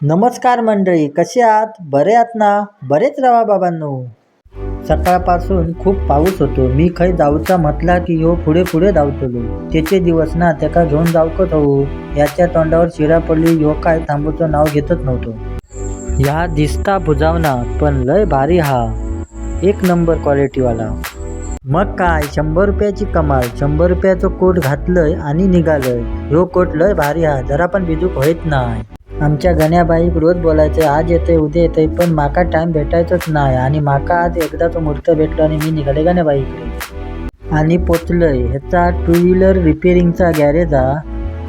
नमस्कार मंडळी कसे आहात? बरे आहात ना? बरेच रवा बाबांनो. सकाळपासून खूप पाऊस होतो. मी खै जाऊचा म्हटला की ह्यो पुढे पुढे धावतलो. त्याचे दिवस ना त्याका घेऊन जावकत हो याच्या तोंडावर शिरा पडली ह्यो काय थांबूचं नाव घेतच नव्हतो. ह्या दिसता बुजावना पण लय भारी हा. एक नंबर क्वालिटीवाला. मग काय शंभर रुपयाची कमाल. शंभर रुपयाचं कोट घातलंय आणि निघालंय. ह्यो कोट लय भारी हा जरा पण बिजूक होत नाही. आमच्या गण्याबाईक रोज बोलायचं. आज येते उद्या येते पण माका टाईम भेटायचंच नाही आणि माका आज एकदा तो मूर्त भेटलो आणि मी निघाले गण्याबाईकडे आणि पोचलोय. ह्याचा टू व्हीलर रिपेरिंगचा गॅरेज हा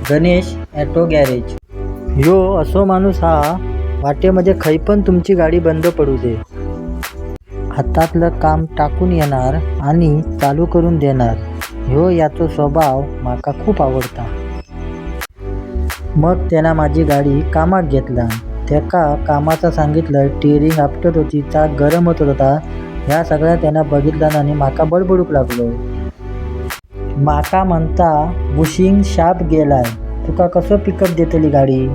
गणेश ॲटो गॅरेज ह्यो असो माणूस हा वाटेमध्ये खै पण तुमची गाडी बंद पडू दे. हातातलं काम टाकून येणार आणि चालू करून देणार. ह्यो याचो स्वभाव माका खूप आवडता. मग त्यानं माझी गाडी कामाक घेतला. त्याका कामाचं सांगितलं टिअरिंग आपटत होती चाक गरम होत होता. ह्या सगळ्या त्यानं बघितलं आणि माका बडबडूक लागलो. माका म्हणता बुशिंग शाप गेलाय. तुका कसं पिकअप देतली गाडी?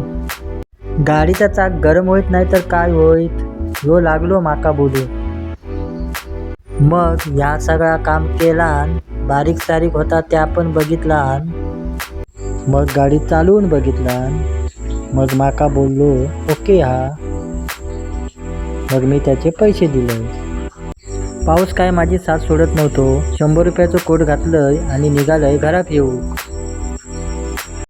गाडीचा चाक गरम होत नाही तर काय होईत? ह्यो लागलो माका बोलू. मग ह्या सगळा काम केलान बारीक सारीक होता त्या पण बघितलान. मग गाडी चालवून बघितलान मग माका बोललो ओके हा. मग मी त्याचे पैसे दिले. पाऊस काय माझी साथ सोडत नव्हतो. शंभर रुपयाचं कोट घातलंय आणि निघालंय घरात येऊ